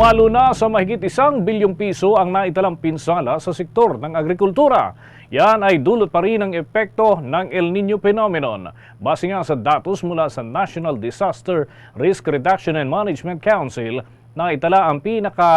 Dumalo na sa mahigit isang bilyong piso ang naitalang pinsala sa sektor ng agrikultura. Yan ay dulot pa rin ang epekto ng El Nino phenomenon. Base nga sa datos mula sa National Disaster Risk Reduction and Management Council, naitala ang pinaka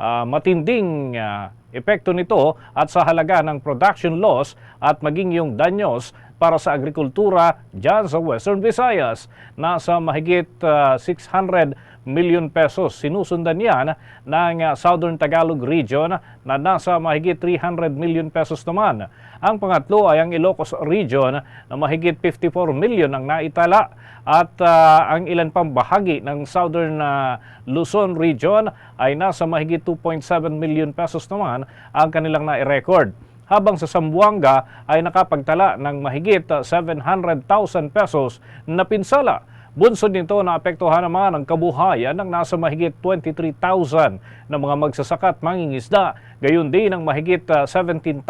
ah, matinding ah, epekto nito at sa halaga ng production loss at maging yung danyos para sa agrikultura dyan sa Western Visayas. Nasa mahigit ah, 600 million pesos. Sinusundan yan ng ah, Southern Tagalog Region na nasa mahigit 300 million pesos naman. Ang pangatlo ay ang Ilocos Region na mahigit 54 million ang naitala at ah, ang ilan pang bahagi ng Southern ah, Luzon Region ay nasa mahigit 2.7 million pesos naman ang kanilang na-record habang sa Sambuanga ay nakapagtala ng mahigit ah, 700,000 pesos na pinsala. Bunsod nito na apektuhan naman ang kabuhayan ng nasa mahigit 23,000 na mga magsasaka at mangingisda, gayon din ang mahigit ah, 17,000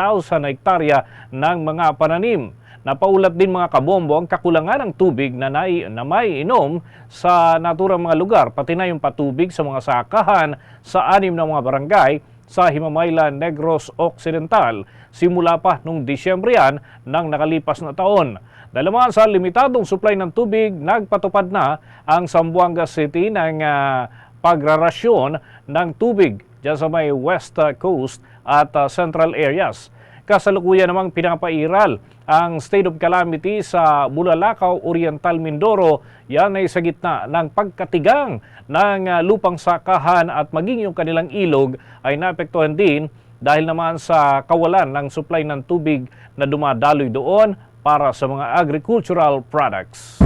hektarya ng mga pananim. Napaulat din mga kabombo ang kakulangan ng tubig na, nai, na may inom sa naturang mga lugar, pati na yung patubig sa mga sakahan sa anim na mga barangay sa Himamayla Negros Occidental simula pa noong Disyembre yan ng nakalipas na taon. Dalaman sa limitadong supply ng tubig, nagpatupad na ang Zamboanga City ng ah, pagrarasyon ng tubig dyan sa may West Coast at ah, Central areas. Kasalukuyan namang pinapairal ang state of calamity sa Bulalakaw, Oriental Mindoro. Yan ay sa gitna ng pagkatigang ng ah, lupang sakahan at maging yung kanilang ilog ay naapektuhan din dahil naman sa kawalan ng supply ng tubig na dumadaloy doon para sa mga agricultural products.